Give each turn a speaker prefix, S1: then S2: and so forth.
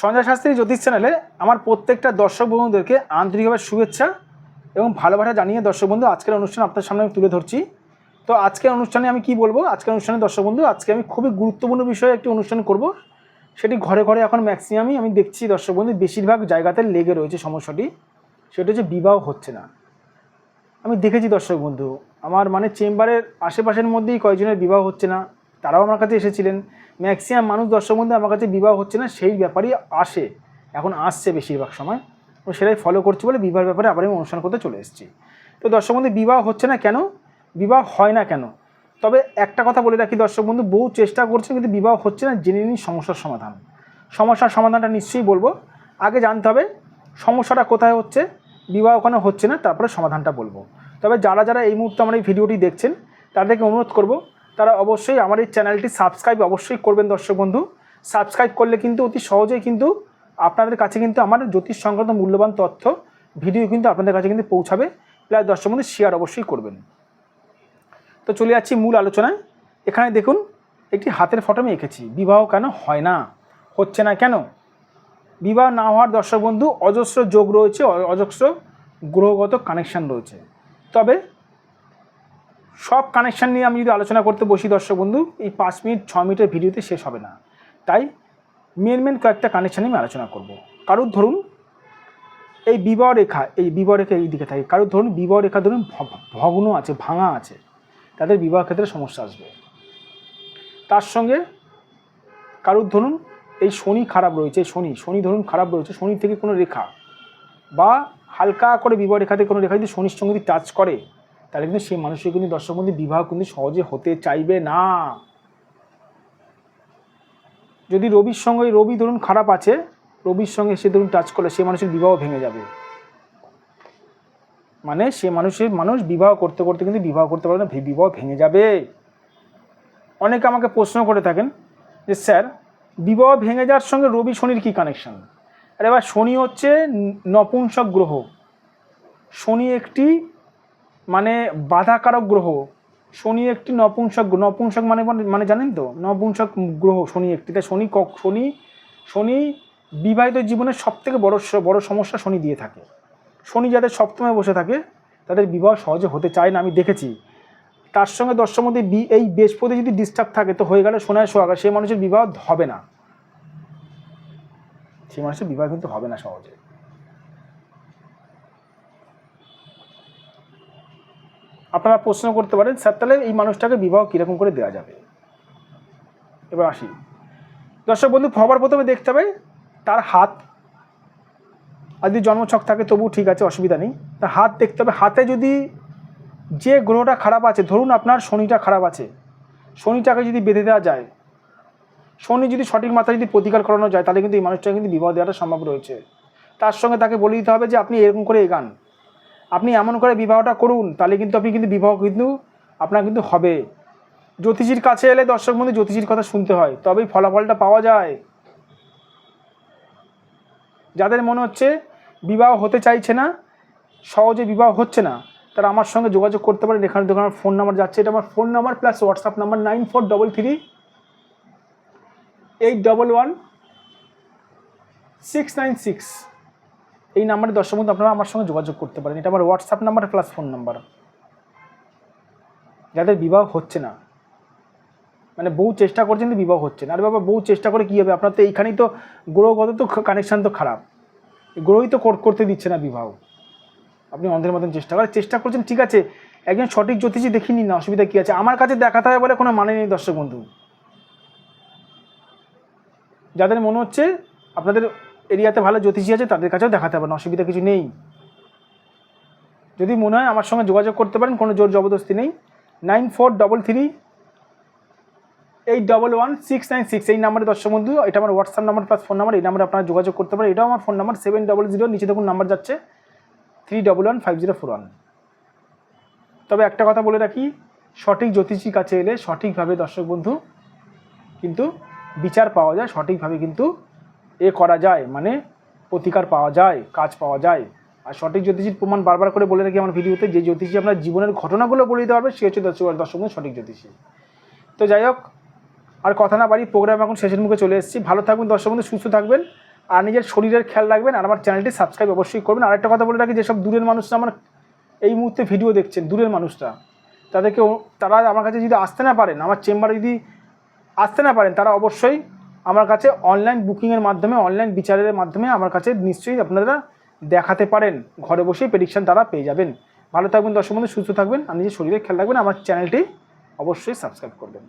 S1: সঞ্জয় শাস্ত্রী জ্যোতিষ চ্যানেলে আমার প্রত্যেকটা দর্শক বন্ধুদেরকে আন্তরিকভাবে শুভেচ্ছা এবং ভালোবাসা জানিয়ে দর্শক বন্ধু, আজকের অনুষ্ঠান আপনার সামনে আমি তুলে ধরছি। তো আজকের অনুষ্ঠানে আমি কি বলব? আজকের অনুষ্ঠানে দর্শক বন্ধু, আজকে আমি খুবই গুরুত্বপূর্ণ বিষয়ে একটি অনুষ্ঠান করব। সেটি ঘরে ঘরে এখন ম্যাক্সিমামই আমি দেখছি দর্শক বন্ধু, বেশিরভাগ জায়গাতে লেগে রয়েছে সমস্যাটি। সেটা হচ্ছে বিবাহ হচ্ছে না। আমি দেখেছি দর্শক বন্ধু, আমার মানে চেম্বারের আশেপাশের মধ্যেই কয়েকজনের বিবাহ হচ্ছে না। তারাও আমার কাছে এসেছিলেন। ম্যাক্সিমাম মানুষ, দর্শক বন্ধু আমার কাছে বিবাহ হচ্ছে না, সেই ব্যাপারই আসে। এখন আসছে বেশিরভাগ সময়। তো সেটাই ফলো করছি বলে বিবাহের ব্যাপারে আবার আমি অনুষ্ঠান করতে চলে এসেছি। তো দর্শক বন্ধু, বিবাহ হচ্ছে না কেন? বিবাহ হয় না কেন? তবে একটা কথা বলে রাখি দর্শক বন্ধু, বহু চেষ্টা করছে কিন্তু বিবাহ হচ্ছে না, জেনে নিন সমস্যার সমাধান। সমস্যার সমাধানটা নিশ্চয়ই বলব। আগে জানতে হবে সমস্যাটা কোথায় হচ্ছে, বিবাহ ওখানে হচ্ছে না, তারপরে সমাধানটা বলব। তবে যারা যারা এই মুহূর্তে আমার এই ভিডিওটি দেখছেন, তাদেরকে অনুরোধ করব তারা অবশ্যই আমার এই চ্যানেলটি সাবস্ক্রাইব অবশ্যই করবেন দর্শক বন্ধু। সাবস্ক্রাইব করলে কিন্তু অতি সহজেই কিন্তু আপনাদের কাছে কিন্তু আমার জ্যোতিষ সংক্রান্ত মূল্যবান তথ্য, ভিডিও কিন্তু আপনাদের কাছে কিন্তু পৌঁছাবে। প্লাস দর্শক বন্ধু শেয়ার অবশ্যই করবেন। তো চলে যাচ্ছি মূল আলোচনায়। এখানে দেখুন, একটি হাতের ফটো আমি এঁকেছি। বিবাহ কেন হয় না? হচ্ছে না কেন? বিবাহ না হওয়ার দর্শক বন্ধু, অজস্র যোগ রয়েছে অজস্র গ্রহগত কানেকশান রয়েছে। তবে সব কানেকশান নিয়ে আমি যদি আলোচনা করতে বসি দর্শক বন্ধু, এই পাঁচ মিনিট, ছ মিনিটের ভিডিওতে শেষ হবে না। তাই মেন মেন কয়েকটা কানেকশান আমি আলোচনা করব। কারুর ধরুন, এই বিবাহ রেখা, এই বিবাহ রেখা এই দিকে থাকে। কারুর ধরুন, বিবাহ রেখা ধরুন ভগ্ন আছে, ভাঙা আছে। তাদের বিবাহ ক্ষেত্রে সমস্যা আসবে। তার সঙ্গে কারুর ধরুন, এই শনি খারাপ রয়েছে, শনি শনি ধরুন খারাপ রয়েছে, শনি থেকে কোনো রেখা বা হালকা করে বিবাহ রেখাতে কোনো রেখা যদি শনির সঙ্গে যদি টাচ করে তাহলে কিন্তু সেই মানুষের কিন্তু দর্শক বন্ধু বিবাহ কিন্তু সহজে হতে চাইবে না। যদি রবির সঙ্গে, রবি ধরুন খারাপ আছে, রবির সঙ্গে সে ধরুন টাচ করলে সে মানুষের বিবাহ ভেঙে যাবে। মানে সে মানুষের, মানুষ বিবাহ করতে করতে কিন্তু বিবাহ করতে পারবে না বিবাহ ভেঙে যাবে। অনেকে আমাকে প্রশ্ন করে থাকেন যে, স্যার, বিবাহ ভেঙে যাওয়ার সঙ্গে রবি, শনির কী কানেকশন আর এবার শনি হচ্ছে নপুংসক গ্রহ। শনি একটি মানে বাধাকারক গ্রহ। শনি একটি নপুংসক নপুংসক মানে মানে জানেন তো? নপুংসক গ্রহ শনি একটি। তাই শনি ক- শনি শনি বিবাহিত জীবনের সব থেকে বড় বড় সমস্যা শনি দিয়ে থাকে। শনি যাদের সপ্তমে বসে থাকে, তাদের বিবাহ সহজে হতে চায় না, আমি দেখেছি। তার সঙ্গে দর্শক মধ্যে বি- এই বৃহস্পতি যদি ডিস্টার্ব থাকে, তো হয়ে গেলে সোনায় সোহাগা। সেই মানুষের বিবাহ হবে না। সেই মানুষের বিবাহ কিন্তু হবে না সহজে। আপনারা প্রশ্ন করতে পারেন, স্যার, তাহলে এই মানুষটাকে বিবাহ কীরকম করে দেওয়া যাবে? এবার আসি। দর্শক বন্ধু, সবার প্রথমে দেখতে হবে, তার হাত, আর যদি জন্মছক থাকে তবু ঠিক আছে, অসুবিধা নেই। তার হাত দেখতে হবে, হাতে যদি যে গ্রহটা খারাপ আছে, ধরুন আপনার শনিটা খারাপ আছে, শনিটাকে যদি বেঁধে দেওয়া যায়, শনি যদি সঠিক মাত্রায় যদি প্রতিকার করানো যায়, তাহলে কিন্তু এই মানুষটাকে কিন্তু বিবাহ দেওয়াটা সম্ভব রয়েছে। তার সঙ্গে তাকে বলে দিতে হবে যে, আপনি এরকম করে এগান। আপনি এমন করে বিবাহটা করুন, তাহলে কিন্তু আপনি কিন্তু বিবাহ কিন্তু আপনার কিন্তু হবে। জ্যোতিষীর কাছে এলে দর্শক বন্ধু জ্যোতিষীর কথা শুনতে হয়, তবেই ফলাফলটা পাওয়া যায়। যাদের মনে হচ্ছে বিবাহ হতে চাইছে না, সহজে বিবাহ হচ্ছে না, তারা আমার সঙ্গে যোগাযোগ করতে পারেন। এখানে দেখুন আমার ফোন নাম্বার যাচ্ছে, এটা আমার phone number plus WhatsApp number nine four double three eight double one six nine six এই নাম্বারে দর্শক বন্ধু, আপনারা আমার সঙ্গে যোগাযোগ করতে পারেন। এটা আমার WhatsApp number plus phone number যাদের বিবাহ হচ্ছে না মানে বহু চেষ্টা করছেন কিন্তু বিবাহ হচ্ছে না। আর বাবা বহু চেষ্টা করে কী হবে? আপনার তো এইখানেই তো গ্রহগত তো কানেকশান তো খারাপ। গ্রহই তো কর- করতে দিচ্ছে না বিবাহ। আপনি অন্ধের মতন চেষ্টা করেন। চেষ্টা করছেন, ঠিক আছে, একজন সঠিক জ্যোতিষী দেখিনি না, অসুবিধা কী আছে? আমার কাছে দেখাতে হবে বলে কোনো মানে নেই দর্শক বন্ধু। যাদের মনে হচ্ছে আপনাদের এরিয়াতে ভালো জ্যোতিষী আছে, তাদের কাছেও দেখাতে হবে না অসুবিধা কিছু নেই। যদি মনে হয় আমার সঙ্গে যোগাযোগ করতে পারেন, কোনো জোর জবরদস্তি নেই। Nine four double three eight double one six nine six, এই নাম্বারে দর্শক বন্ধু, এটা আমার WhatsApp number plus phone number, এই নাম্বারে আপনারা যোগাযোগ করতে পারেন। এটাও আমার phone number, seven double zero, নিচে দেখুন নাম্বার যাচ্ছে, three double one five zero four one. তবে একটা কথা বলে রাখি, সঠিক জ্যোতিষীর কাছে এলে সঠিকভাবে দর্শক বন্ধু, কিন্তু বিচার পাওয়া যায়, সঠিকভাবে কিন্তু এ করা যায় মানে প্রতিকার পাওয়া যায়, কাজ পাওয়া যায়। আর সঠিক জ্যোতিষীর প্রমাণ বারবার করে বলে রাখি আমার ভিডিওতে যে জ্যোতিষী আপনার জীবনের ঘটনাগুলো বলে দিতে পারবে, সে হচ্ছে দর্শক দর্শক সঠিক জ্যোতিষী। তো যাই হোক, আর কথা না বাড়ি প্রোগ্রাম এখন শেষের মুখে চলে এসেছি। ভালো থাকবেন দর্শক বন্ধু, সুস্থ থাকবেন। আর নিজের শরীরের খেয়াল রাখবেন আর আমার চ্যানেলটি সাবস্ক্রাইব অবশ্যই করবেন। আর একটা কথা বলে রাখি, যেসব দূরের মানুষরা আমার এই মুহূর্তে ভিডিও দেখছেন, দূরের মানুষরা, তাদেরকে তারা আমার কাছে যদি আসতে না পারেন, আমার চেম্বারে যদি আসতে না পারেন, তারা অবশ্যই আমার কাছে অনলাইন বুকিংয়ের মাধ্যমে অনলাইন বিচারের মাধ্যমে আমার কাছে নিশ্চয়ই আপনারা দেখাতে পারেন। ঘরে বসেই প্রেডিকশান তারা পেয়ে যাবেন। ভালো থাকবেন দর্শক বন্ধু, সুস্থ থাকবেন। আর নিজের শরীরে খেয়াল রাখবেন, আমার চ্যানেলটি অবশ্যই সাবস্ক্রাইব করবেন।